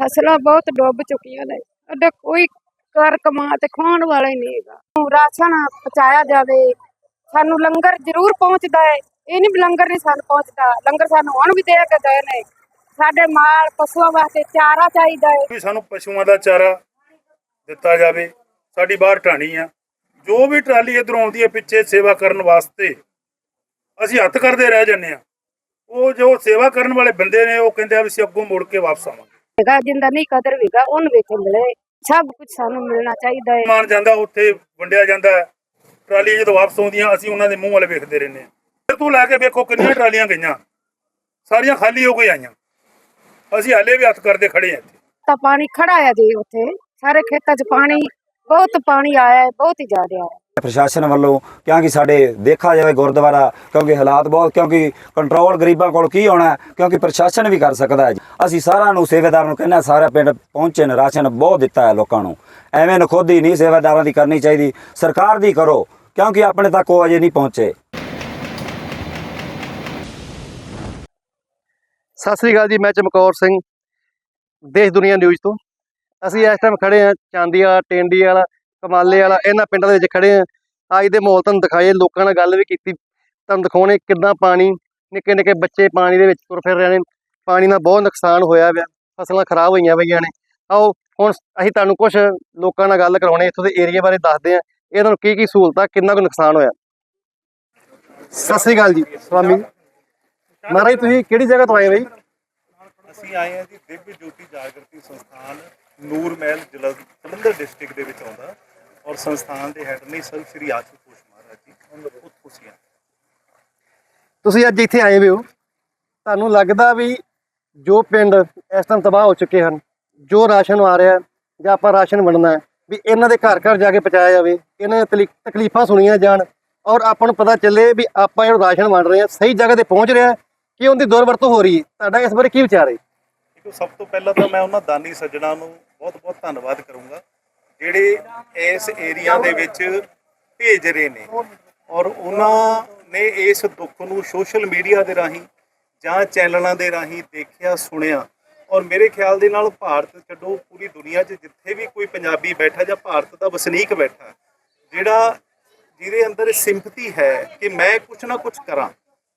ਫਸਲਾਂ ਬਹੁਤ ਡੁੱਬ ਚੁੱਕੀਆਂ ਨੇ। ਅੱਡਾ ਕੋਈ ਕਰ ਕਮਾ ਤੇ ਖਾਣ ਵਾਲਾ ਹੀ ਨਹੀਂ ਹੈਗਾ। ਰਾਸ਼ਨ ਪਹੁੰਚਾਇਆ ਜਾਵੇ, ਸਾਨੂੰ ਲੰਗਰ ਜ਼ਰੂਰ ਪਹੁੰਚਦਾ ਹੈ। ਇਹ ਨਹੀਂ ਲੰਗਰ ਨਹੀਂ ਸਾਨੂੰ ਪਹੁੰਚਦਾ, ਲੰਗਰ ਸਾਨੂੰ ਹੁਣ ਵੀ ਦੇ ਕੇ ਗਏ ਨੇ। ਸਾਡੇ ਮਾਲ ਪਸ਼ੂਆਂ ਵਾਸਤੇ ਚਾਰਾ ਚਾਹੀਦਾ ਹੈ। ਵੀ ਸਾਨੂੰ ਪਸ਼ੂਆਂ ਦਾ ਚਾਰਾ ਦਿੱਤਾ ਜਾਵੇ। ਸਾਡੀ ਬਾਹਰ ਢਾਣੀ ਆ। ਜੋ ਵੀ ਟਰਾਲੀ ਇਧਰੋਂ ਆਉਂਦੀ ਹੈ ਪਿੱਛੇ ਸੇਵਾ ਕਰਨ ਵਾਸਤੇ ਅਸੀਂ ਹੱਥ ਕਰਦੇ ਰਹਿ ਜੰਨੇ ਆ ਉਹ ਜੋ ਸੇਵਾ ਕਰਨ ਵਾਲੇ ਬੰਦੇ ਨੇ ਉਹ ਕਹਿੰਦੇ ਆ ਵੀ ਅਸੀਂ ਅੱਗੋਂ ਮੁੜ ਕੇ ਵਾਪਸ ਆਵਾਂਗੇ। ਹੈਗਾ ਜਿੰਦਾ ਨਹੀਂ ਕਦਰ ਵੀਗਾ ਉਹਨੂੰ ਵੇਖੇ ਮਿਲੇ। ਸਭ ਕੁਝ ਸਾਨੂੰ ਮਿਲਣਾ ਚਾਹੀਦਾ ਹੈ। ਸਮਾਨ ਜਾਂਦਾ ਉੱਥੇ ਵੰਡਿਆ ਜਾਂਦਾ। ਟਰਾਲੀ ਜਦੋਂ ਵਾਪਸ ਆਉਂਦੀਆਂ ਅਸੀਂ ਉਹਨਾਂ ਦੇ ਮੂੰਹ ਵੱਲ ਵੇਖਦੇ ਰਹਿੰਦੇ ਆ ਫਿਰ ਤੂੰ ਲੈ ਕੇ ਵੇਖੋ ਕਿੰਨੀਆਂ ਟਰਾਲੀਆਂ ਗਈਆਂ। ਸਾਰੀਆਂ ਖਾਲੀ ਹੋ ਕੇ ਆਈਆਂ। ਅਸੀਂ ਹਾਲੇ ਵੀ ਹੱਥ ਕਰਦੇ ਖੜੇ ਆ ਤਾਂ ਪਾਣੀ ਖੜਾ ਆ ਜੀ ਉੱਥੇ। ਸਾਰੇ ਖੇਤਾਂ 'ਚ ਪਾਣੀ ਬਹੁਤ ਪਾਣੀ ਆਇਆ ਹੈ ਬਹੁਤ ਹੀ ਜ਼ਿਆਦਾ ਆਇਆ ਹੈ। ਪ੍ਰਸ਼ਾਸਨ ਵੱਲੋਂ ਕਿਉਂਕਿ ਸਾਡੇ ਦੇਖਾ ਜਾਵੇ ਗੁਰਦੁਆਰਾ ਕਿਉਂਕਿ ਹਾਲਾਤ ਬਹੁਤ ਕਿਉਂਕਿ ਕੰਟਰੋਲ ਗਰੀਬਾਂ ਕੋਲ ਕੀ ਹੋਣਾ ਹੈ? ਕਿਉਂਕਿ ਪ੍ਰਸ਼ਾਸਨ ਵੀ ਕਰ ਸਕਦਾ ਹੈ ਅਸੀਂ ਸਾਰਿਆਂ ਨੂੰ ਸੇਵਾਦਾਰ ਨੂੰ ਕਹਿੰਦੇ ਸਾਰੇ ਪਿੰਡ ਪਹੁੰਚੇ ਨੇ ਰਾਸ਼ਨ ਬਹੁਤ ਦਿੱਤਾ ਹੈ ਲੋਕਾਂ ਨੂੰ ਐਵੇਂ ਨਖੋਦੀ ਨਹੀਂ ਸੇਵਾਦਾਰਾਂ ਦੀ ਕਰਨੀ ਚਾਹੀਦੀ ਸਰਕਾਰ ਦੀ ਕਰੋ ਕਿਉਂਕਿ ਆਪਣੇ ਤੱਕ ਉਹ ਅਜੇ ਨਹੀਂ ਪਹੁੰਚੇ ਸਤਿ ਸ੍ਰੀ ਅਕਾਲ ਜੀ ਮੈਂ ਚਮਕੌਰ ਸਿੰਘ ਦੇਸ਼ ਦੁਨੀਆ ਨਿਊਜ਼ ਤੋਂ ਅਸੀਂ ਇਸ ਟਾਈਮ ਖੜੇ ਆ ਵਾਲਾ, ਟੇਂਡੀ ਵਾਲਾ, ਕਮਾਲੇ ਵਾਲਾ, ਇਹਨਾਂ ਪਿੰਡਾਂ ਦੇ ਵਿੱਚ ਖੜੇ ਆ ਅੱਜ ਦੇ ਮਾਹੌਲ ਤੁਹਾਨੂੰ ਦਿਖਾਏ ਲੋਕਾਂ ਨਾਲ ਗੱਲ ਵੀ ਕੀਤੀ। ਤੁਹਾਨੂੰ ਦਿਖਾਉਣੇ ਕਿੰਨਾ ਪਾਣੀ, ਨਿੱਕੇ ਨਿੱਕੇ ਬੱਚੇ ਪਾਣੀ ਦੇ ਵਿੱਚ ਤੁਰ ਫਿਰ ਰਹੇ ਨੇ। ਪਾਣੀ ਨਾਲ ਬਹੁਤ ਨੁਕਸਾਨ ਹੋਇਆ ਪਿਆ, ਫਸਲਾਂ ਖਰਾਬ ਹੋਈਆਂ ਪਈਆਂ ਨੇ। ਆਓ, ਹੁਣ ਅਸੀਂ ਤੁਹਾਨੂੰ ਕੁਝ ਲੋਕਾਂ ਨਾਲ ਗੱਲ ਕਰਾਉਣੇ, ਇੱਥੋਂ ਦੇ ਏਰੀਆ ਬਾਰੇ ਦੱਸਦੇ ਆ ਇਹਨਾਂ ਨੂੰ ਕੀ ਕੀ ਸਹੂਲਤਾਂ, ਕਿੰਨਾ ਕੁ ਨੁਕਸਾਨ ਹੋਇਆ? ਸਤਿ ਸ੍ਰੀ ਅਕਾਲ ਜੀ, ਸਵਾਮੀ ਮਹਾਰਾਜ, ਤੁਸੀਂ ਕਿਹੜੀ ਜਗ੍ਹਾ ਤੋਂ ਆਏ ਬਈ? ਅਸੀਂ ਆਏ ਹਾਂ ਜੀ, ਦਿਵਯ ਜੋਤੀ ਜਾਗਰਤੀ ਸੰਸਥਾਨ ਨੂਰ ਮਹਿਲ ਜ਼ਿਲ੍ਹਾ ਜਲੰਧਰ ਡਿਸਟ੍ਰਿਕਟ ਦੇ ਵਿੱਚ ਆਉਂਦਾ ਔਰ ਸੰਸਥਾਨ ਦੇ ਹੈਡ ਨੇ ਸਰ ਸ਼੍ਰੀ ਆਸ਼ੂਤੋਸ਼ ਮਹਾਰਾਜ ਜੀ ਉਹਨਾਂ ਦਾ ਬਹੁਤ ਖੁਸ਼ੀਆਂ ਤੁਸੀਂ ਅੱਜ ਇੱਥੇ ਆਏ ਹੋ। ਤੁਹਾਨੂੰ ਲੱਗਦਾ ਵੀ ਜੋ ਪਿੰਡ ਇਸ ਟਾਈਮ ਤਬਾਹ ਹੋ ਚੁੱਕੇ ਹਨ ਜੋ ਰਾਸ਼ਨ ਆ ਰਿਹਾ ਜਾਂ ਆਪਾਂ ਰਾਸ਼ਨ ਵੰਡਣਾ ਵੀ ਇਹਨਾਂ ਦੇ ਘਰ ਘਰ ਜਾ ਕੇ ਪਹੁੰਚਾਇਆ ਜਾਵੇ ਇਹਨਾਂ ਦੀਆਂ ਤਕਲੀ- ਤਕਲੀਫਾਂ ਸੁਣੀਆਂ ਜਾਣ ਔਰ ਆਪਾਂ ਨੂੰ ਪਤਾ ਚੱਲੇ ਵੀ ਆਪਾਂ ਜਿਹੜਾ ਰਾਸ਼ਨ ਵੰਡ ਰਹੇ ਹਾਂ ਸਹੀ ਜਗ੍ਹਾ ਤੇ ਪਹੁੰਚ ਰਿਹਾ ਕਿ ਉਹਦੀ ਦੁਰਵਰਤੋਂ ਹੋ ਰਹੀ ਹੈ। ਤੁਹਾਡਾ ਇਸ ਬਾਰੇ ਕੀ ਵਿਚਾਰ ਹੈ? ਦੇਖੋ ਸਭ ਤੋਂ ਪਹਿਲਾਂ ਤਾਂ ਮੈਂ ਉਹਨਾਂ ਦਾਨੀ ਸੱਜਣਾ ਨੂੰ ਬਹੁਤ ਬਹੁਤ ਧੰਨਵਾਦ ਕਰੂੰਗਾ ਜਿਹੜੇ ਇਸ ਏਰੀਆ ਦੇ ਵਿੱਚ ਭੇਜ ਰਹੇ ਨੇ ਔਰ ਉਹਨਾਂ ਨੇ ਇਸ ਦੁੱਖ ਨੂੰ ਸੋਸ਼ਲ ਮੀਡੀਆ ਦੇ ਰਾਹੀਂ ਜਾਂ ਚੈਨਲਾਂ ਦੇ ਰਾਹੀਂ ਦੇਖਿਆ ਸੁਣਿਆ ਔਰ ਮੇਰੇ ਖਿਆਲ ਦੇ ਨਾਲ ਭਾਰਤ ਛੱਡੋ ਪੂਰੀ ਦੁਨੀਆ 'ਚ ਜਿੱਥੇ ਵੀ ਕੋਈ ਪੰਜਾਬੀ ਬੈਠਾ ਜਾਂ ਭਾਰਤ ਦਾ ਵਸਨੀਕ ਬੈਠਾ ਜਿਹੜਾ ਜਿਹਦੇ ਅੰਦਰ ਸਿੰਪਥੀ ਹੈ ਕਿ ਮੈਂ ਕੁਝ ਨਾ ਕੁਝ ਕਰਾਂ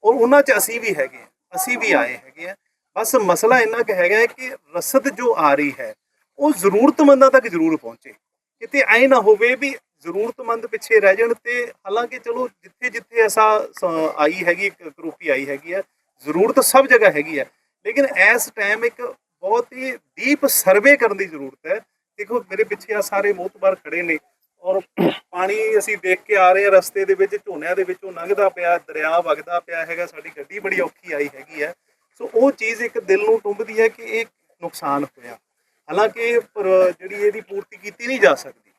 ਔਰ ਉਹਨਾਂ 'ਚ ਅਸੀਂ ਵੀ ਹੈਗੇ ਹਾਂ, ਅਸੀਂ ਵੀ ਆਏ ਹੈਗੇ ਆ ਬਸ ਮਸਲਾ ਇੰਨਾ ਕੁ ਹੈਗਾ ਕਿ ਰਸਦ ਜੋ ਆ ਰਹੀ ਹੈ ਉਹ ਜ਼ਰੂਰਤਮੰਦਾਂ ਤੱਕ ਜ਼ਰੂਰ ਪਹੁੰਚੇ। ਕਿਤੇ ਐ ਨਾ ਹੋਵੇ ਵੀ ਜ਼ਰੂਰਤਮੰਦ ਪਿੱਛੇ ਰਹਿ ਜਾਣ ਤੇ ਹਾਲਾਂਕਿ ਚਲੋ ਜਿੱਥੇ ਜਿੱਥੇ ਐਸਾ ਸ- ਆਈ ਹੈਗੀ ਕਰੋਪੀ ਆਈ ਹੈਗੀ ਹੈ, ਜ਼ਰੂਰਤ ਸਭ ਜਗ੍ਹਾ ਹੈਗੀ ਹੈ। ਲੇਕਿਨ ਇਸ ਟਾਈਮ ਇੱਕ ਬਹੁਤ ਹੀ ਡੀਪ ਸਰਵੇ ਕਰਨ ਦੀ ਜ਼ਰੂਰਤ ਹੈ। ਦੇਖੋ ਮੇਰੇ ਪਿੱਛੇ ਆ ਸਾਰੇ ਮੋਤਬਾਰ ਖੜੇ ਨੇ ਔਰ ਪਾਣੀ ਅਸੀਂ ਦੇਖ ਕੇ ਆ ਰਹੇ ਹਾਂ ਰਸਤੇ ਦੇ ਵਿੱਚ, ਝੋਨਿਆਂ ਦੇ ਵਿੱਚੋਂ ਲੰਘਦਾ ਪਿਆ, ਦਰਿਆ ਵਗਦਾ ਪਿਆ ਹੈਗਾ, ਸਾਡੀ ਗੱਡੀ ਬੜੀ ਔਖੀ ਆਈ ਹੈਗੀ ਹੈ। ਸੋ ਉਹ ਚੀਜ਼ ਇੱਕ ਦਿਲ ਨੂੰ ਟੁੰਬਦੀ ਹੈ ਕਿ ਇਹ ਨੁਕਸਾਨ ਹੋਇਆ। ਹਾਲਾਂਕਿ ਪਰ ਜਿਹੜੀ ਇਹਦੀ ਪੂਰਤੀ ਕੀਤੀ ਨਹੀਂ ਜਾ ਸਕਦੀ,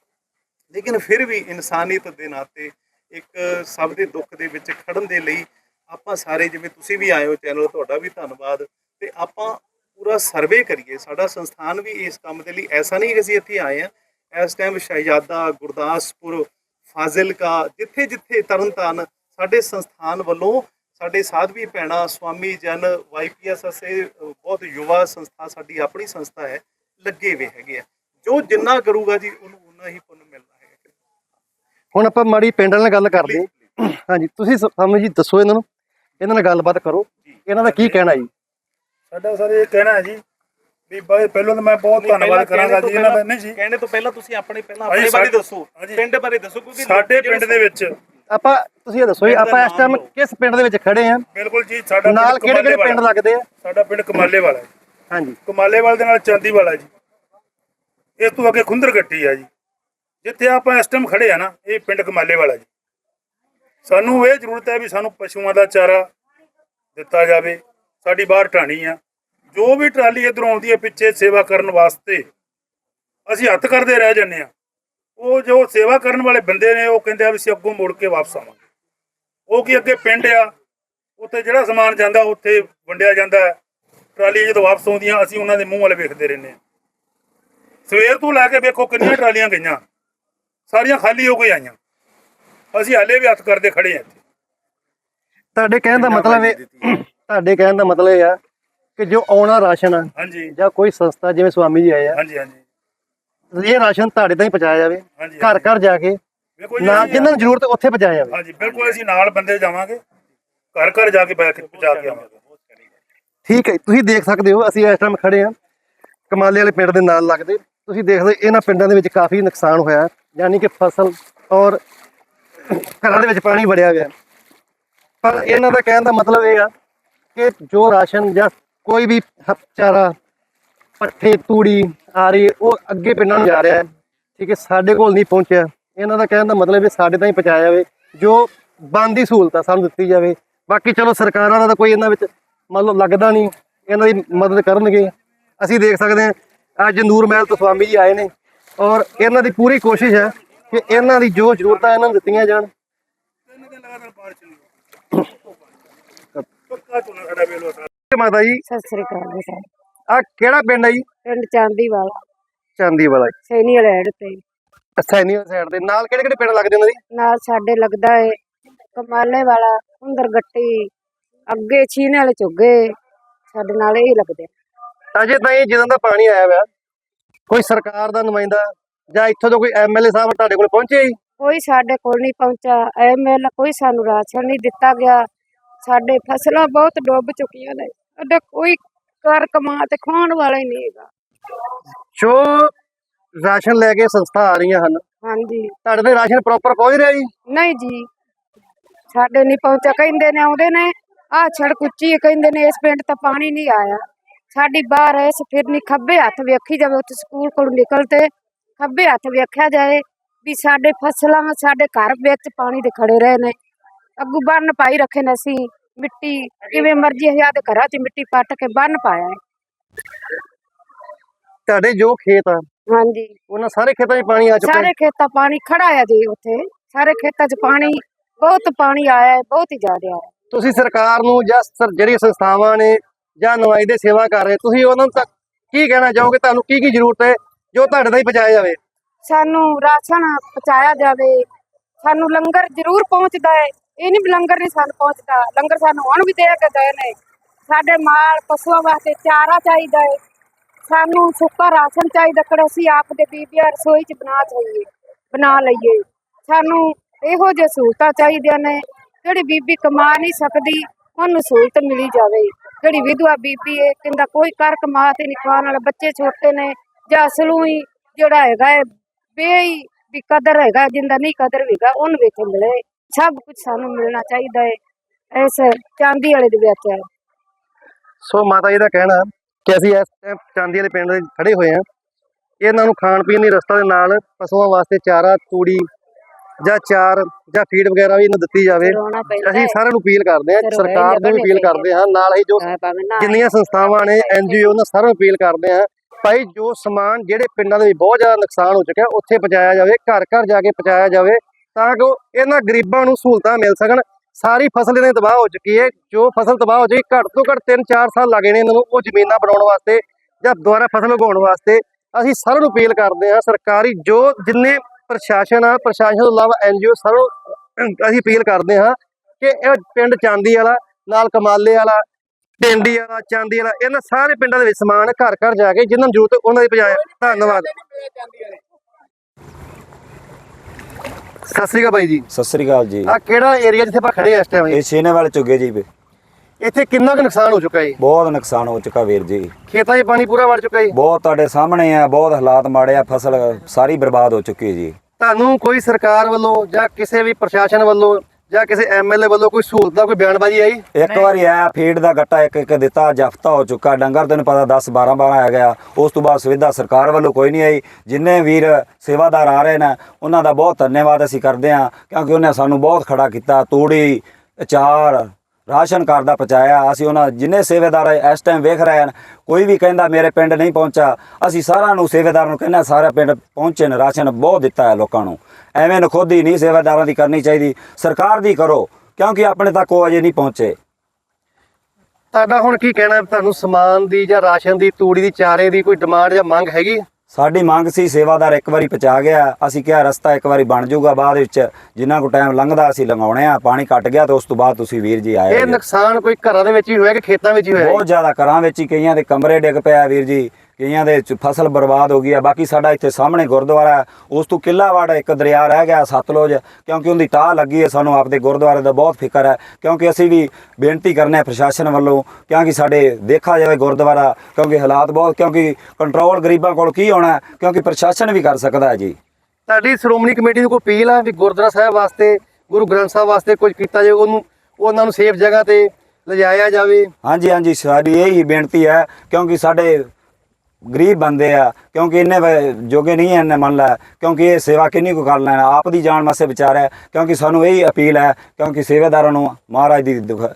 ਲੇਕਿਨ ਫਿਰ ਵੀ ਇਨਸਾਨੀਅਤ ਦੇ ਨਾਤੇ ਇੱਕ ਸਭ ਦੇ ਦੁੱਖ ਦੇ ਵਿੱਚ ਖੜਨ ਦੇ ਲਈ ਆਪਾਂ ਸਾਰੇ ਜਿਵੇਂ ਤੁਸੀਂ ਵੀ ਆਏ ਹੋ ਚੈਨਲ, ਤੁਹਾਡਾ ਵੀ ਧੰਨਵਾਦ ਤੇ ਆਪਾਂ ਪੂਰਾ ਸਰਵੇ ਕਰੀਏ। ਸਾਡਾ ਸੰਸਥਾਨ ਵੀ ਇਸ ਕੰਮ ਦੇ ਲਈ ਐਸਾ ਨਹੀਂ ਕਿ ਅਸੀਂ ਇੱਥੇ ਆਏ ਆ ਇਸ ਟਾਈਮ ਸ਼ਹਿਜ਼ਾਦਾ ਗੁਰਦਾਸਪੁਰ, ਫਾਜ਼ਿਲਕਾ ਜਿੱਥੇ ਜਿੱਥੇ ਤਰਨਤਾਰਨ ਸਾਡੇ ਸੰਸਥਾਨ ਵੱਲੋਂ ਸਾਡੇ ਸਾਧਵੀ ਭੈਣਾਂ, ਸਵਾਮੀ ਜਨ ਵਾਈਪੀਐਸ ਅਸੇ ਬਹੁਤ ਯੁਵਾ ਸੰਸਥਾ, ਸਾਡੀ ਆਪਣੀ ਸੰਸਥਾ ਹੈ। ਲੱਗੇ ਵੇ ਹੈਗੇ ਆ। ਜੋ ਜਿੰਨਾ ਕਰੂਗਾ ਜੀ ਉਹਨੂੰ ਉਨਾ ਹੀ ਪੁੰਨ ਮਿਲਣਾ ਹੈ ਹੁਣ ਆਪਾਂ ਮਾੜੀ ਪਿੰਡ ਨਾਲ ਗੱਲ ਕਰਦੇ ਹਾਂ। ਹਾਂਜੀ ਤੁਸੀਂ ਸ- ਸਾਨੂੰ ਜੀ ਦੱਸੋ ਇਹਨਾਂ ਨੂੰ। ਇਹਨਾਂ ਨਾਲ ਗੱਲਬਾਤ ਕਰੋ। ਇਹਨਾਂ ਦਾ ਕੀ ਕਹਿਣਾ ਜੀ? ਸਾਡਾ ਸਰ ਇਹ ਕਹਿਣਾ ਹੈ ਜੀ ਵੀ ਬਾਈ ਪਹਿਲਾਂ ਤਾਂ ਮੈਂ ਬਹੁਤ ਧੰਨਵਾਦ ਕਰਾਂਗਾ ਜੀ ਇਹਨਾਂ ਦਾ ਨਹੀਂ ਜੀ। ਕਹਿਣੇ ਤੋਂ ਪਹਿਲਾਂ ਤੁਸੀਂ ਆਪਣੇ ਪਹਿਲਾਂ ਆਪਣੇ ਬਾਰੇ ਦੱਸੋ। ਪਿੰਡ ਬਾਰੇ ਦੱਸੋ ਕਿਉਂਕਿ ਸਾਡੇ ਪਿੰਡ ਦੇ ਵਿੱਚ ਆਪਾਂ ਤੁਸੀਂ ਇਹ ਦੱਸੋ ਜੀ ਆਪਾਂ ਇਸ ਟਾਈਮ ਕਿਸ ਪਿੰਡ ਦੇ ਵਿੱਚ ਖੜੇ ਆ? ਬਿਲਕੁਲ ਜੀ ਸਾਡਾ ਨਾਲ ਪਿੰਡ ਕਿਹੜੇ ਕਿਹੜੇ ਕਮਾਲੇ ਪਿੰਡ ਵਾਲਾ। ਲੱਗਦੇ ਆ? ਸਾਡਾ ਪਿੰਡ ਕਮਾਲੇ ਵਾਲਾ ਹੈ। ਹਾਂਜੀ। ਕਮਾਲੇਵਾਲ ਦੇ ਨਾਲ ਚਾਂਦੀਵਾਲਾ ਜੀ। ਇਸ ਤੋਂ ਅੱਗੇ ਖੁੰਦਰ ਗੱਟੀ ਆ ਜੀ। ਜਿੱਥੇ ਆਪਾਂ ਇਸ ਟਾਈਮ ਖੜੇ ਆ ਨਾ, ਇਹ ਪਿੰਡ ਕਮਾਲੇਵਾਲਾ ਜੀ। ਸਾਨੂੰ ਇਹ ਜ਼ਰੂਰਤ ਹੈ ਵੀ ਸਾਨੂੰ ਪਸ਼ੂਆਂ ਦਾ ਚਾਰਾ ਦਿੱਤਾ ਜਾਵੇ। ਸਾਡੀ ਬਾਹਰ ਢਾਣੀ ਆ। ਜੋ ਵੀ ਟਰਾਲੀ ਇਧਰੋਂ ਆਉਂਦੀ ਹੈ ਪਿੱਛੇ ਸੇਵਾ ਕਰਨ ਵਾਸਤੇ, ਅਸੀਂ ਹੱਥ ਕਰਦੇ ਰਹਿ ਜੰਨੇ ਆ ਉਹ ਜੋ ਸੇਵਾ ਕਰਨ ਵਾਲੇ ਬੰਦੇ ਨੇ, ਉਹ ਕਹਿੰਦੇ ਆ ਵੀ ਅਸੀਂ ਅੱਗੋਂ ਮੁੜ ਕੇ ਵਾਪਸ ਆਵਾਂਗੇ। ਉਹ ਕੀ ਅੱਗੇ ਪਿੰਡ ਆ, ਉੱਥੇ ਜਿਹੜਾ ਸਮਾਨ ਜਾਂਦਾ, ਉੱਥੇ ਵੰਡਿਆ ਜਾਂਦਾ ਹੈ। ਟਰਾਲੀਆਂ ਜਦੋਂ ਵਾਪਸ ਆਉਂਦੀਆਂ ਅਸੀਂ ਉਹਨਾਂ ਦੇ ਮੂੰਹ ਵੱਲ ਵੇਖਦੇ ਰਹਿੰਦੇ ਹਾਂ। ਸਵੇਰ ਤੋਂ ਲੈ ਕੇ ਵੇਖੋ ਕਿੰਨੀਆਂ ਟਰਾਲੀਆਂ ਗਈਆਂ। ਸਾਰੀਆਂ ਖਾਲੀ ਹੋ ਕੇ ਆਈਆਂ। ਅਸੀਂ ਹਲੇ ਵੀ ਹੱਥ ਕਰਦੇ ਖੜੇ ਆ ਇੱਥੇ। ਤੁਹਾਡੇ ਕਹਿਣ ਦਾ ਮਤਲਬ ਇਹ ਤੁਹਾਡੇ ਕਹਿਣ ਦਾ ਮਤਲਬ ਇਹ ਆ ਕਿ ਜੋ ਆਉਣਾ ਰਾਸ਼ਨ ਆ ਹਾਂਜੀ। ਜਾਂ ਕੋਈ ਸੰਸਥਾ ਜਿਵੇਂ ਸਵਾਮੀ ਜੀ ਆਏ ਆ ਹਾਂਜੀ ਹਾਂਜੀ। ਇਹ ਰਾਸ਼ਨ ਤੁਹਾਡੇ ਤਾਈਂ ਪਹੁੰਚਾਇਆ ਜਾਵੇ। ਘਰ ਘਰ ਜਾ ਕੇ ਨਾ ਜਿੰਨਾਂ ਨੂੰ ਜ਼ਰੂਰਤ ਉੱਥੇ ਪਹੁੰਚਾਇਆ ਜਾਵੇ। ਹਾਂਜੀ ਬਿਲਕੁਲ ਅਸੀਂ ਨਾਲ ਬੰਦੇ ਜਾਵਾਂਗੇ। ਘਰ ਘਰ ਜਾ ਕੇ ਬੈਠ ਕੇ ਪਹੁੰਚਾ ਕੇ ਆਵਾਂਗੇ। ਠੀਕ ਹੈ ਤੁਸੀਂ ਦੇਖ ਸਕਦੇ ਹੋ, ਅਸੀਂ ਇਸ ਟਾਈਮ ਖੜੇ ਆ ਕਮਾਲੇ ਵਾਲੇ ਪਿੰਡ ਦੇ ਨਾਲ ਲੱਗਦੇ। ਤੁਸੀਂ ਦੇਖਦੇ ਇਹਨਾਂ ਪਿੰਡਾਂ ਦੇ ਵਿੱਚ ਕਾਫੀ ਨੁਕਸਾਨ ਹੋਇਆ ਹੈ। ਯਾਨੀ ਕਿ ਫਸਲ ਔਰ ਘਰਾਂ ਦੇ ਵਿੱਚ ਪਾਣੀ ਵੜਿਆ ਗਿਆ ਪਰ ਇਹਨਾਂ ਦਾ ਕਹਿਣ ਦਾ ਮਤਲਬ ਇਹ ਆ ਕਿ ਜੋ ਰਾਸ਼ਨ ਜਾਂ ਕੋਈ ਵੀ ਚਾਰਾ, ਪੱਠੇ, ਤੂੜੀ ਆ ਰਹੀ ਉਹ ਅੱਗੇ ਪਿੰਡਾਂ ਨੂੰ ਜਾ ਰਿਹਾ ਹੈ, ਠੀਕ ਹੈ, ਸਾਡੇ ਕੋਲ ਨਹੀਂ ਪਹੁੰਚਿਆ। ਇਹਨਾਂ ਦਾ ਕਹਿਣ ਦਾ ਮਤਲਬ ਇਹ ਸਾਡੇ ਤਾਈਂ ਪਹੁੰਚਾਇਆ ਜਾਵੇ, ਜੋ ਬਣਦੀ ਸਹੂਲਤਾਂ ਸਾਨੂੰ ਦਿੱਤੀ ਜਾਵੇ। ਬਾਕੀ ਚਲੋ ਸਰਕਾਰਾਂ ਦਾ ਤਾਂ ਕੋਈ ਇਹਨਾਂ ਵਿੱਚ ਮੰਨ ਲਓ ਲੱਗਦਾ ਨਹੀਂ ਇਹਨਾਂ ਦੀ ਮਦਦ ਕਰਨਗੇ। ਅਸੀਂ ਦੇਖ ਸਕਦੇ ਹਾਂ ਅੱਜ ਨੂਰ ਮਹਿਲ ਤੋਂ ਸਵਾਮੀ ਜੀ ਆਏ ਨੇ ਔਰ ਇਹਨਾਂ ਦੀ ਪੂਰੀ ਕੋਸ਼ਿਸ਼ ਹੈ ਕਿ ਇਹਨਾਂ ਦੀ ਜੋ ਜ਼ਰੂਰਤਾਂ ਇਹਨਾਂ ਨੂੰ ਦਿੱਤੀਆਂ ਜਾਣ। ਮਾਤਾ ਜੀ। ਸਤਿ ਸ੍ਰੀ ਅਕਾਲ ਜੀ ਸਰ ਆ ਕਿਹੜਾ ਪਿੰਡ ਹੈ ਜੀ? ਪਿੰਡ ਚਾਂਦੀ ਵਾਲਾ ਚਾਂਦੀ ਵਾਲਾ ਸੈਣੀ ਰੈਡ ਤੇ। ਸੈਨੀ ਸਾਈਡ ਦੇ ਨਾਲ ਕਿਹੜੇ ਕਿਹੜੇ ਪਿੰਡ ਲੱਗਦੇ ਉਹਨਾਂ ਦੀ ਨਾਲ ਸਾਡੇ ਲੱਗਦਾ ਏ ਕਮਾਲੇ ਵਾਲਾ ਹੁੰਦਰ ਗੱਟੀ ਅੱਗੇ ਛੀਨੇ ਵਾਲੇ ਝੁੱਗੇ ਸਾਡੇ ਨਾਲ ਇਹ ਲੱਗਦੇ ਅਜੇ ਤਾਂ ਇਹ ਜਦੋਂ ਦਾ ਪਾਣੀ ਆਇਆ ਹੋਇਆ ਕੋਈ ਸਰਕਾਰ ਦਾ ਨੁਮਾਇੰਦਾ ਜਾਂ ਇੱਥੋਂ ਦਾ ਕੋਈ ਐਮਐਲਏ ਸਾਹਿਬ ਤੁਹਾਡੇ ਕੋਲ ਪਹੁੰਚੇ ਜੀ? ਕੋਈ ਸਾਡੇ ਕੋਲ ਨਹੀਂ ਪਹੁੰਚਾ। ਐਮਐਲ ਕੋਈ ਸਾਨੂੰ ਰਾਸ਼ਨ ਨਹੀਂ ਦਿੱਤਾ ਗਿਆ। ਸਾਡੇ ਫਸਲਾਂ ਬਹੁਤ ਡੁੱਬ ਚੁੱਕੀਆਂ ਨੇ। ਸਾਡਾ ਕੋਈ ਕਰ ਕਮਾ ਤੇ ਖਾਣ ਵਾਲਾ ਹੀ ਨਹੀਂ ਹੈਗਾ। ਜੋ ਰਾਸ਼ਨ ਲੈ ਕੇ ਸੰਸਥਾ ਆ ਰਹੀਆਂ ਹਨ ਹਾਂਜੀ। ਤੁਹਾਡੇ ਤੇ ਰਾਸ਼ਨ ਪ੍ਰੋਪਰ ਪਹੁੰਚ ਰਿਹਾ ਜੀ? ਨਹੀਂ ਜੀ। ਸਾਡੇ ਨਹੀਂ ਪਹੁੰਚਾ ਕਹਿੰਦੇ ਨੇ ਆਉਂਦੇ ਨੇ। ਆਹ ਸੜਕ ਉੱਚੀ ਹੈ ਕਹਿੰਦੇ ਨੇ ਇਸ ਪਿੰਡ ਤਾਂ ਪਾਣੀ ਨਹੀਂ ਆਇਆ। ਸਾਡੀ ਬਾਹਰ ਐਸ ਫਿਰਨੀ ਖੱਬੇ ਹੱਥ ਵੇਖੀ ਜਾਵੇ ਉੱਥੇ ਸਕੂਲ ਕੋਲ ਨਿਕਲ ਤੇ ਖੱਬੇ ਹੱਥ ਵੇਖਿਆ ਜਾਏ ਵੀ ਸਾਡੇ ਫਸਲਾਂ ਸਾਡੇ ਘਰ ਵਿੱਚ ਪਾਣੀ ਦੇ ਖੜੇ ਰਹੇ ਨੇ। ਅੱਗੂ ਬੰਨ ਪਾਈ ਰੱਖੇ ਨੇ ਅਸੀਂ ਮਿੱਟੀ ਕਿਵੇਂ ਮਰਜ਼ੀ ਹੈ ਆਦੇ ਘਰਾਂ 'ਚ ਮਿੱਟੀ ਪੱਟ ਕੇ ਬੰਨ ਪਾਇਆ ਹੈ। ਤੁਹਾਡੇ ਜੋ ਖੇਤ ਆ ਹਾਂਜੀ। ਉਹਨਾਂ ਸਾਰੇ ਖੇਤਾਂ 'ਚ ਪਾਣੀ ਆ ਚੁੱਕਾ ਸਾਰੇ ਖੇਤਾਂ ਪਾਣੀ ਖੜਾ ਆ ਜੀ ਉੱਥੇ। ਸਾਰੇ ਖੇਤਾਂ 'ਚ ਪਾਣੀ ਬਹੁਤ ਪਾਣੀ ਆਇਆ ਹੈ ਬਹੁਤ ਹੀ ਜ਼ਿਆਦਾ ਆਇਆ। ਤੁਸੀਂ ਸਰਕਾਰ ਨੂੰ ਜਾਂ ਜਿਹੜੀਆਂ ਸੰਸਥਾਵਾਂ ਨੇ ਜਾਂ ਨੁਮਾਇੰਦੇ ਸੇਵਾ ਕਰ ਰਹੇ, ਤੁਸੀਂ ਉਹਨਾਂ ਤੱਕ ਕੀ ਕਹਿਣਾ ਚਾਹੋਗੇ? ਤੁਹਾਨੂੰ ਕੀ ਕੀ ਜ਼ਰੂਰਤ ਹੈ ਜੋ ਤੁਹਾਡੇ ਤਾਈਂ ਪਹੁੰਚਾਇਆ ਜਾਵੇ? ਸਾਨੂੰ ਰਾਸ਼ਨ ਪਹੁੰਚਾਇਆ ਜਾਵੇ। ਸਾਨੂੰ ਲੰਗਰ ਜ਼ਰੂਰ ਪਹੁੰਚਦਾ ਹੈ। ਇਹ ਨਹੀਂ ਲੰਗਰ ਨਹੀਂ ਸਾਨੂੰ ਪਹੁੰਚਦਾ। ਲੰਗਰ ਸਾਨੂੰ ਹੁਣ ਵੀ ਦੇ ਕੇ ਗਏ ਨੇ। ਸਾਡੇ ਮਾਲ ਪਸ਼ੂਆਂ ਵਾਸਤੇ ਚਾਰਾ ਚਾਹੀਦਾ ਹੈ। ਸਾਨੂੰ ਸੁੱਕਾ ਰਾਸ਼ਨ ਚਾਹੀਦਾ। ਕਿ ਅਸੀਂ ਆਪ ਦੇ ਬੀਬੀਆਂ ਰਸੋਈ 'ਚ ਬਣਾ ਚਾਹੀਏ, ਬਣਾ ਲਈਏ। ਸਾਨੂੰ ਇਹੋ ਜਿਹੇ ਸਹੂਲਤਾਂ ਚਾਹੀਦੀਆਂ ਨੇ। ਜਿਹੜੀ ਬੀਬੀ ਕਮਾ ਨਹੀਂ ਸਕਦੀ, ਉਹਨੂੰ ਸਹੂਲਤ ਮਿਲੀ ਜਾਵੇ। ਜਿਹੜੀ ਵਿਧਵਾ ਬੀਬੀ ਹੈ ਕਹਿੰਦਾ ਕੋਈ ਕਰ ਕਮਾ ਤੇ ਨਹੀਂ, ਖਾਣ ਵਾਲੇ ਬੱਚੇ ਛੋਟੇ ਨੇ, ਜਾਂ ਅਸਲੋਂ ਜਿਹੜਾ ਹੈਗਾ ਹੈ ਬੇਈ ਵੀ ਕਦਰ ਹੈਗਾ, ਜਿੰਦਾ ਨਹੀਂ ਕਦਰ ਹੈਗਾ ਉਹਨੂੰ ਵੇਖ ਮਿਲੇ। ਸਭ ਕੁਝ ਸਾਨੂੰ ਮਿਲਣਾ ਚਾਹੀਦਾ ਹੈ ਇਸ ਚਾਂਦੀ ਵਾਲੇ ਦੇ ਵਿੱਚ। ਹੈ ਸੋ ਮਾਤਾ ਜੀ ਦਾ ਕਹਿਣਾ ਕਿ ਅਸੀਂ ਇਸ ਟਾਈਮ ਚਾਂਦੀ ਵਾਲੇ ਪਿੰਡ ਦੇ ਖੜੇ ਹੋਏ ਆ ਇਹਨਾਂ ਨੂੰ ਖਾਣ ਪੀਣ ਦੀ ਰਸਤਾ ਦੇ ਨਾਲ ਪਸ਼ੂਆਂ ਵਾਸਤੇ ਚਾਰਾ, ਤੂੜੀ ਜਾਂ ਚਾਰ ਜਾਂ ਫੀਡ ਵਗੈਰਾ ਵੀ ਇਹਨੂੰ ਦਿੱਤੀ ਜਾਵੇ। ਅਸੀਂ ਸਾਰਿਆਂ ਨੂੰ ਅਪੀਲ ਕਰਦੇ ਹਾਂ ਸਰਕਾਰ ਨੂੰ ਅਪੀਲ ਕਰਦੇ ਹਾਂ। ਨਾਲ ਹੀ ਜੋ ਜਿੰਨੀਆਂ ਸੰਸਥਾਵਾਂ ਨੇ ਐਨਜੀਓ ਉਹਨਾਂ ਸਾਰਿਆਂ ਨੂੰ ਅਪੀਲ ਕਰਦੇ ਹਾਂ। ਭਾਈ ਜੋ ਸਮਾਨ ਜਿਹੜੇ ਪਿੰਡਾਂ ਦੇ ਵਿੱਚ ਬਹੁਤ ਜ਼ਿਆਦਾ ਨੁਕਸਾਨ ਹੋ ਚੁੱਕਿਆ ਉੱਥੇ ਪਹੁੰਚਾਇਆ ਜਾਵੇ ਘਰ ਘਰ ਜਾ ਕੇ ਪਹੁੰਚਾਇਆ ਜਾਵੇ ਤਾਂ ਕਿ ਇਹਨਾਂ ਗਰੀਬਾਂ ਨੂੰ ਸਹੂਲਤਾਂ ਮਿਲ ਸਕਣ। ਸਾਰੀ ਫਸਲ ਇਹਨਾਂ ਤਬਾਹ ਹੋ ਚੁੱਕੀ ਹੈ। ਜੋ ਫਸਲ ਤਬਾਹ ਹੋ ਚੁੱਕੀ ਘੱਟ ਤੋਂ ਘੱਟ 3-4 ਸਾਲ ਲੱਗੇ ਨੇ ਇਹਨਾਂ ਨੂੰ ਉਹ ਜ਼ਮੀਨਾਂ ਬਣਾਉਣ ਵਾਸਤੇ ਜਾਂ ਦੁਬਾਰਾ ਫਸਲ ਉਗਾਉਣ ਵਾਸਤੇ। ਅਸੀਂ ਸਾਰਿਆਂ ਨੂੰ ਅਪੀਲ ਕਰਦੇ ਹਾਂ। ਸਰਕਾਰੀ ਜੋ ਜਿੰਨੇ ਪ੍ਰਸ਼ਾਸਨ ਆ ਪ੍ਰਸ਼ਾਸਨ ਤੋਂ ਇਲਾਵਾ ਐਨਜੀਓ ਸਾਰਿਆਂ ਅਸੀਂ ਅਪੀਲ ਕਰਦੇ ਹਾਂ ਕਿ ਇਹ ਪਿੰਡ ਚਾਂਦੀ ਵਾਲਾ ਨਾਲ ਕਮਾਲੇ ਵਾਲਾ ਟਿੰਡੀ ਵਾਲਾ ਚਾਂਦੀ ਵਾਲਾ ਇਹਨਾਂ ਸਾਰੇ ਪਿੰਡਾਂ ਦੇ ਵਿੱਚ ਸਮਾਨ ਘਰ ਘਰ ਜਾ ਕੇ ਜਿਨ੍ਹਾਂ ਨੂੰ ਜ਼ਰੂਰਤ ਉਹਨਾਂ ਦੀ ਪਹੁੰਚਾਇਆ। ਧੰਨਵਾਦ। ਸਤਿ ਸ੍ਰੀ ਅਕਾਲ ਬਾਈ ਜੀ। ਸਤਿ ਸ੍ਰੀ ਅਕਾਲ ਜੀ। ਆ ਕਿਹੜਾ ਏਰੀਆ ਜਿੱਥੇ ਆਪਾਂ ਖੜੇ ਆ ਇਸ ਟਾਈਮ ਇਹ ਛੇਨੇ ਵਾਲੇ ਚੁੱਗੇ ਜੀ ਇੱਥੇ ਕਿੰਨਾ ਕੁ ਨੁਕਸਾਨ ਹੋ ਚੁੱਕਾ ਹੈ ਬਹੁਤ ਨੁਕਸਾਨ ਹੋ ਚੁੱਕਾ ਵੀਰ ਜੀ। ਖੇਤਾਂ 'ਚ ਪਾਣੀ ਪੂਰਾ ਵੜ ਚੁੱਕਾ ਹੈ ਬਹੁਤ ਤੁਹਾਡੇ ਸਾਹਮਣੇ ਆ ਬਹੁਤ ਹਾਲਾਤ ਮਾੜੇ ਆ ਫਸਲ ਸਾਰੀ ਬਰਬਾਦ ਹੋ ਚੁੱਕੀ ਹੈ ਜੀ। ਤੁਹਾਨੂੰ ਕੋਈ ਸਰਕਾਰ ਵੱਲੋਂ ਜਾਂ ਕਿਸੇ ਵੀ ਪ੍ਰਸ਼ਾਸਨ ਵੱਲੋਂ ਜਾਂ ਕਿਸੇ ਐਮਐਲਏ ਵੱਲੋਂ ਕੋਈ ਸਹੂਲਤ ਦਾ ਕੋਈ ਬਿਆਨਬਾਜ਼ੀ ਆਈ? ਇੱਕ ਵਾਰੀ ਆਇਆ ਫੀਡ ਦਾ ਗੱਟਾ ਇੱਕ ਇੱਕ ਦਿੱਤਾ ਅੱਜ ਹਫਤਾ ਹੋ ਚੁੱਕਾ ਡੰਗਰ ਤੈਨੂੰ ਪਤਾ 10 12 12 ਆ। ਗਿਆ ਉਸ ਤੋਂ ਬਾਅਦ ਸੁਵਿਧਾ ਸਰਕਾਰ ਵੱਲੋਂ ਕੋਈ ਨਹੀਂ ਆਈ। ਜਿੰਨੇ ਵੀਰ ਸੇਵਾਦਾਰ ਆ ਰਹੇ ਨੇ ਉਹਨਾਂ ਦਾ ਬਹੁਤ ਧੰਨਵਾਦ ਅਸੀਂ ਕਰਦੇ ਹਾਂ ਕਿਉਂਕਿ ਉਹਨੇ ਸਾਨੂੰ ਬਹੁਤ ਖੜਾ ਕੀਤਾ ਤੂੜੀ ਅਚਾਰ ਰਾਸ਼ਨ ਕਾਰਡ ਦਾ ਪਹੁੰਚਾਇਆ, ਅਸੀਂ ਉਹਨਾਂ ਜਿੰਨੇ ਸੇਵਾਦਾਰ ਇਸ ਟਾਈਮ ਵੇਖ ਰਹੇ ਹਨ, ਕੋਈ ਵੀ ਕਹਿੰਦਾ ਮੇਰੇ ਪਿੰਡ ਨਹੀਂ ਪਹੁੰਚਾ, ਅਸੀਂ ਸਾਰਿਆਂ ਨੂੰ ਸੇਵਾਦਾਰ ਨੂੰ ਕਹਿੰਦਾ ਸਾਰੇ ਪਿੰਡ ਪਹੁੰਚੇ ਨੇ, ਰਾਸ਼ਨ ਬਹੁਤ ਦਿੱਤਾ ਹੈ ਲੋਕਾਂ ਨੂੰ। ਐਵੇਂ ਨਖੋਦੀ ਨਹੀਂ ਸੇਵਾਦਾਰਾਂ ਦੀ ਕਰਨੀ ਚਾਹੀਦੀ, ਸਰਕਾਰ ਦੀ ਕਰੋ, ਕਿਉਂਕਿ ਆਪਣੇ ਤੱਕ ਉਹ ਅਜੇ ਨਹੀਂ ਪਹੁੰਚੇ। ਤੁਹਾਡਾ ਹੁਣ ਕੀ ਕਹਿਣਾ, ਤੁਹਾਨੂੰ ਸਮਾਨ ਦੀ ਜਾਂ ਰਾਸ਼ਨ ਦੀ, ਤੂੜੀ ਦੀ, ਚਾਰੇ ਦੀ ਕੋਈ ਡਿਮਾਂਡ ਜਾਂ ਮੰਗ ਹੈਗੀ? ਸਾਡੀ ਮੰਗ ਸੀ ਸੇਵਾਦਾਰ ਇੱਕ ਵਾਰੀ ਪਹੁੰਚਾ ਗਿਆ ਅਸੀਂ ਕਿਹਾ ਰਸਤਾ ਇੱਕ ਵਾਰੀ ਬਣ ਜਾਊਗਾ ਬਾਅਦ ਵਿੱਚ ਜਿੰਨਾ ਕੋ ਟਾਈਮ ਲੰਘਦਾ ਅਸੀਂ ਲੰਘਾਉਣੇ ਆ ਪਾਣੀ ਘਟ ਗਿਆ ਤੇ ਉਸ ਤੋਂ ਬਾਅਦ ਤੁਸੀਂ ਵੀਰ ਜੀ ਆਏ ਇਹ। ਨੁਕਸਾਨ ਕੋਈ ਘਰਾਂ ਦੇ ਵਿੱਚ ਹੀ ਹੋਇਆ ਕਿ ਖੇਤਾਂ ਵਿੱਚ ਹੀ ਹੋਇਆ ਬਹੁਤ ਜ਼ਿਆਦਾ ਘਰਾਂ ਵਿੱਚ ਹੀ ਕਈਆਂ ਦੇ ਕਮਰੇ ਡਿੱਗ ਪਿਆ ਵੀਰ ਜੀ ਕਈਆਂ ਦੇ ਫਸਲ ਬਰਬਾਦ ਹੋ ਗਈ ਆ ਬਾਕੀ ਸਾਡਾ ਇੱਥੇ ਸਾਹਮਣੇ ਗੁਰਦੁਆਰਾ ਹੈ, ਉਸ ਤੋਂ ਕਿੱਲਾਵਾੜ ਇੱਕ ਦਰਿਆ ਰਹਿ ਗਿਆ ਸਤਲੁਜ ਕਿਉਂਕਿ ਉਹਦੀ ਟਾਹ ਲੱਗੀ ਹੈ ਸਾਨੂੰ ਆਪਦੇ ਗੁਰਦੁਆਰੇ ਦਾ ਬਹੁਤ ਫਿਕਰ ਹੈ ਕਿਉਂਕਿ ਅਸੀਂ ਵੀ ਬੇਨਤੀ ਕਰਨੇ ਆ ਪ੍ਰਸ਼ਾਸਨ ਵੱਲੋਂ ਕਿਉਂਕਿ ਸਾਡੇ ਦੇਖਾ ਜਾਵੇ ਗੁਰਦੁਆਰਾ ਕਿਉਂਕਿ ਹਾਲਾਤ ਬਹੁਤ ਕਿਉਂਕਿ ਕੰਟਰੋਲ ਗਰੀਬਾਂ ਕੋਲ ਕੀ ਹੋਣਾ ਹੈ, ਕਿਉਂਕਿ ਪ੍ਰਸ਼ਾਸਨ ਵੀ ਕਰ ਸਕਦਾ ਹੈ ਜੀ। ਸਾਡੀ ਸ਼੍ਰੋਮਣੀ ਕਮੇਟੀ ਨੂੰ ਕੋਈ ਅਪੀਲ ਆ ਵੀ ਗੁਰਦੁਆਰਾ ਸਾਹਿਬ ਵਾਸਤੇ ਗੁਰੂ ਗ੍ਰੰਥ ਸਾਹਿਬ ਵਾਸਤੇ ਕੁਝ ਕੀਤਾ ਜਾਵੇ ਉਹਨੂੰ ਉਹਨਾਂ ਨੂੰ ਸੇਫ ਜਗ੍ਹਾ ਤੇ ਲਿਜਾਇਆ ਜਾਵੇ। ਹਾਂਜੀ ਹਾਂਜੀ ਸਾਡੀ ਇਹ ਹੀ ਬੇਨਤੀ ਹੈ ਕਿਉਂਕਿ ਸਾਡੇ ਗਰੀਬ ਬੰਦੇ ਆ ਕਿਉਂਕਿ ਇੰਨੇ ਵ- ਜੋਗੇ ਨਹੀਂ ਹਨ ਮੰਨ ਲੈ ਕਿਉਂਕਿ ਇਹ ਸੇਵਾ ਕਿੰਨੀ ਕੁ ਕਰ ਲੈਣਾ ਆਪ ਦੀ ਜਾਨ ਵਾਸਤੇ ਵਿਚਾਰ ਹੈ ਕਿਉਂਕਿ ਸਾਨੂੰ ਇਹ ਅਪੀਲ ਹੈ ਕਿਉਂਕਿ ਸੇਵਾਦਾਰਾਂ ਨੂੰ ਮਹਾਰਾਜ ਦੀ ਦੁਖ-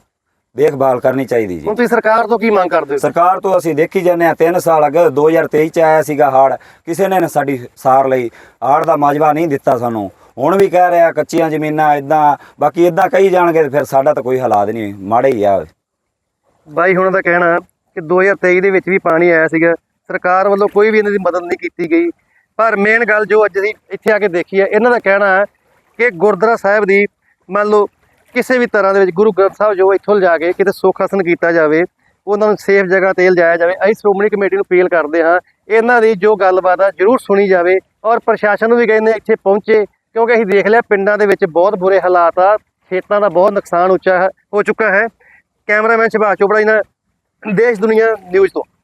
ਦੇਖਭਾਲ ਕਰਨੀ ਚਾਹੀਦੀ ਜੀ। ਹੁਣ ਤੁਸੀਂ ਸਰਕਾਰ ਤੋਂ ਕੀ ਮੰਗ ਕਰਦੇ ਹੋ? ਸਰਕਾਰ ਤੋਂ ਅਸੀਂ ਦੇਖੀ ਜਾਂਦੇ ਆ 3 ਸਾਲ ਅਗੇ 2023 ਚ ਆਇਆ ਸੀਗਾ ਹਾੜ ਕਿਸੇ ਨੇ ਸਾਡੀ ਸਾਰ ਲਈ ਹਾੜ ਦਾ ਮਾਜਵਾ ਨਹੀਂ ਦਿੱਤਾ ਸਾਨੂੰ। ਹੁਣ ਵੀ ਕਹਿ ਰਿਹਾ ਕੱਚੀਆਂ ਜ਼ਮੀਨਾਂ ਇਦਾਂ ਬਾਕੀ ਇਦਾਂ ਕਹੀ ਜਾਣਗੇ ਫਿਰ ਸਾਡਾ ਤਾਂ ਕੋਈ ਹਾਲਾਤ ਨਹੀਂ ਮਾੜੇ ਹੀ ਆ। ਬਾਈ ਹੁਣ ਦਾ ਕਹਿਣਾ ਕਿ 2023 ਦੇ ਵਿੱਚ ਵੀ ਪਾਣੀ ਆਇਆ ਸੀਗਾ ਸਰਕਾਰ ਵੱਲੋਂ ਕੋਈ ਵੀ ਇਹਨਾਂ ਦੀ ਮਦਦ ਨਹੀਂ ਕੀਤੀ ਗਈ। ਪਰ ਮੇਨ ਗੱਲ ਜੋ ਅੱਜ ਅਸੀਂ ਇੱਥੇ ਆ ਕੇ ਦੇਖੀ ਹੈ, ਇਹਨਾਂ ਦਾ ਕਹਿਣਾ ਹੈ ਕਿ ਗੁਰਦੁਆਰਾ ਸਾਹਿਬ ਦੀ ਮੰਨ ਲਓ ਕਿਸੇ ਵੀ ਤਰ੍ਹਾਂ ਦੇ ਵਿੱਚ ਗੁਰੂ ਗ੍ਰੰਥ ਸਾਹਿਬ ਜੋ ਇੱਥੋਂ ਲਿਜਾ ਕੇ ਕਿਤੇ ਸੁੱਖ ਆਸਨ ਕੀਤਾ ਜਾਵੇ, ਉਹਨਾਂ ਨੂੰ ਸੇਫ ਜਗ੍ਹਾ ਤੇ ਲਿਜਾਇਆ ਜਾਵੇ, ਅਸੀਂ ਸ਼੍ਰੋਮਣੀ ਕਮੇਟੀ ਨੂੰ ਅਪੀਲ ਕਰਦੇ ਹਾਂ, ਇਹਨਾਂ ਦੀ ਜੋ ਗੱਲਬਾਤ ਆ ਜ਼ਰੂਰ ਸੁਣੀ ਜਾਵੇ ਔਰ ਪ੍ਰਸ਼ਾਸਨ ਨੂੰ ਵੀ ਕਹਿੰਦੇ ਇੱਥੇ ਪਹੁੰਚੇ, ਕਿਉਂਕਿ ਅਸੀਂ ਦੇਖ ਲਿਆ ਪਿੰਡਾਂ ਦੇ ਵਿੱਚ ਬਹੁਤ ਬੁਰੇ ਹਾਲਾਤ ਆ, ਖੇਤਾਂ ਦਾ ਬਹੁਤ ਨੁਕਸਾਨ ਉੱਚਾ ਹੋ ਚੁੱਕਾ ਹੈ। ਕੈਮਰਾਮੈਨ ਸ਼ਿਭਾਸ਼ ਚੋਪੜਾ ਜੀ ਨਾਲ ਦੇਸ਼ ਦੁਨੀਆ ਨਿਊਜ਼ ਤੋਂ।